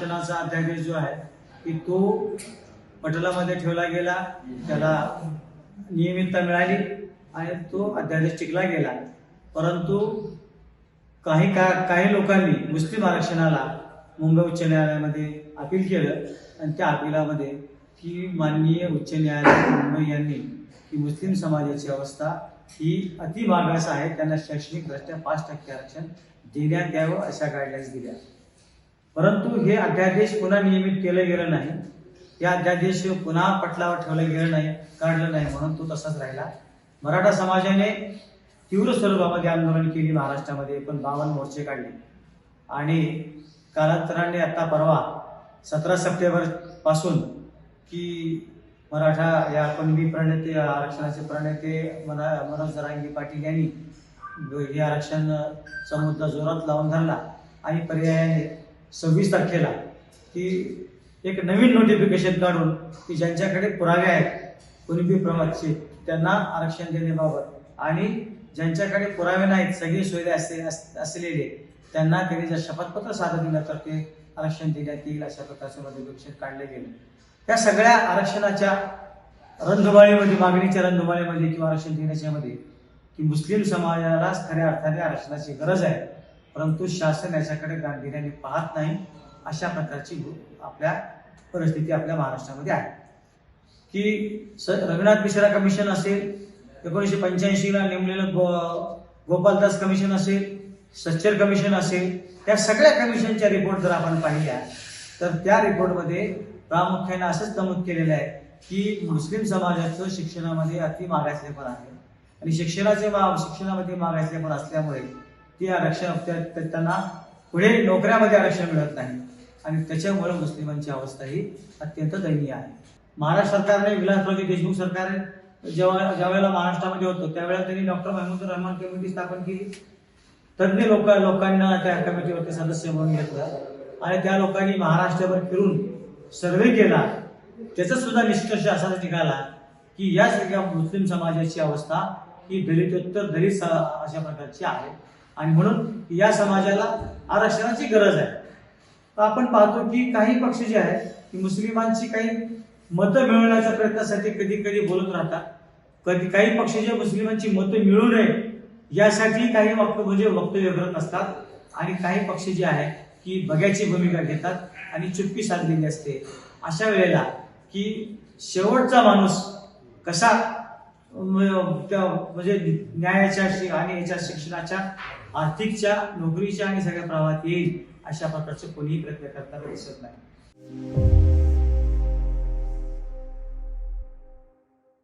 शासनाचा अध्यादेश जो आहे की तो पटलामध्ये ठेवला गेला त्याला नियमितता मिळाली आणि तो अध्यादेश टिकला गेला. परंतु काही का काही लोकांनी मुस्लिम आरक्षणाला मुंबई उच्च न्यायालयामध्ये अपील केलं आणि त्या अपिलामध्ये की माननीय उच्च न्यायालय मुंबई यांनी की मुस्लिम समाजाची अवस्था ही अति मागास आहे. त्यांना शैक्षणिकदृष्ट्या पाच टक्के आरक्षण देण्यात यावं अशा गाईडलाईन्स दिल्या. परंतु हे अध्यादेश पुन्हा नियमित केलं गेलं नाही. या अध्यादेश पुन्हा पटलावर ठेवलं गेलं नाही काढलं नाही म्हणून तो तसाच राहिला. मराठा समाजाने तीव्र स्वरूपामध्ये आंदोलन केली महाराष्ट्रामध्ये पण बावन्न मोर्चे काढले. आणि कालांतराने आता परवा सतरा सप्टेंबरपासून की मराठा या कुणबी प्रणेते आरक्षणाचे प्रणेते मना मनोज जरांगी पाटील यांनी हे आरक्षण मुद्दा जोरात लावून धरला. आणि पर्यायाने सव्वीस तारखेला की एक नवीन नोटिफिकेशन काढून की ज्यांच्याकडे पुरावे आहेत कुणबी प्रमाणचे त्यांना आरक्षण देण्याबाबत आणि ज्यांच्याकडे पुरावे नाहीत सगळी सुविधा असले अस- असलेले त्यांना त्यांनी जर शपथपत्र सादर दिलं तर ते आरक्षण देण्यात येईल अशा प्रकारचं नोटिफिकेशन काढले गेले. त्या सगळ्या आरक्षणाच्या रणधुमाळीमध्ये मागणीच्या रणधुमाळीमध्ये किंवा आरक्षण देण्याच्या मध्ये की मुस्लिम समाजालाच खऱ्या अर्थाने आरक्षणाची गरज आहे. परंतु शासन याच्याकडे गांभीर्याने पाहत नाही अशा प्रकारची आपल्या परिस्थिती आपल्या महाराष्ट्रामध्ये आहे. की स रघुनाथ मिश्रा कमिशन असेल एकोणीसशे पंच्याऐंशीला नेमलेलं गो गोपालदास कमिशन असेल सच्चर कमिशन असेल त्या सगळ्या कमिशनच्या रिपोर्ट जर आपण पाहिल्या तर त्या रिपोर्टमध्ये प्रामुख्याने असंच नमूद केलेलं आहे की मुस्लिम समाजाचं शिक्षणामध्ये अति मागासलेपण आहे. आणि शिक्षणाचे मा शिक्षणामध्ये मागासलेपण असल्यामुळे ते आरक्षण त्यांना पुढे नोकऱ्यामध्ये आरक्षण मिळत नाही. आणि त्याच्यामुळे मुस्लिमांची अवस्था ही अत्यंत दयनीय आहे. महाराष्ट्र सरकारने विलासरावजी देशमुख सरकार जेव्हा ज्यावेळेला महाराष्ट्रामध्ये होतो त्यावेळेला त्यांनी डॉक्टर महमूद रहमान कमिटी स्थापन केली. तज्ज्ञ लोक लोकांना त्या कमिटीवरती सदस्य म्हणून घेतलं. आणि त्या लोकांनी महाराष्ट्रावर फिरून सर्वे केला. त्याचा सुद्धा निष्कर्ष असा निघाला की या सगळ्या मुस्लिम समाजाची अवस्था ही दलितोत्तर दलित स- अशा प्रकारची आहे. आणि म्हणून या समाजाला आरक्षणाची गरज आहे. तर आपण पाहतो की काही पक्ष जे आहेत की मुस्लिमांची काही मतं मिळवण्याच्या प्रयत्नासाठी कधी कधी बोलत राहतात. कधी काही पक्ष जे मुस्लिमांची मतं मिळू नये यासाठी काही वक्त म्हणजे वक्तव्य करत असतात. आणि काही पक्ष जे आहे की बघ्याची भूमिका घेतात आणि चुप्पी साधलेली असते. अशा वेळेला की शेवटचा माणूस कसा त्या म्हणजे न्यायाच्या आणि याच्या शिक्षणाच्या आर्थिकच्या नोकरीच्या आणि सगळ्या प्रवाहात येईल अशा प्रकारचे कोणीही प्रयत्न करताना दिसत नाही.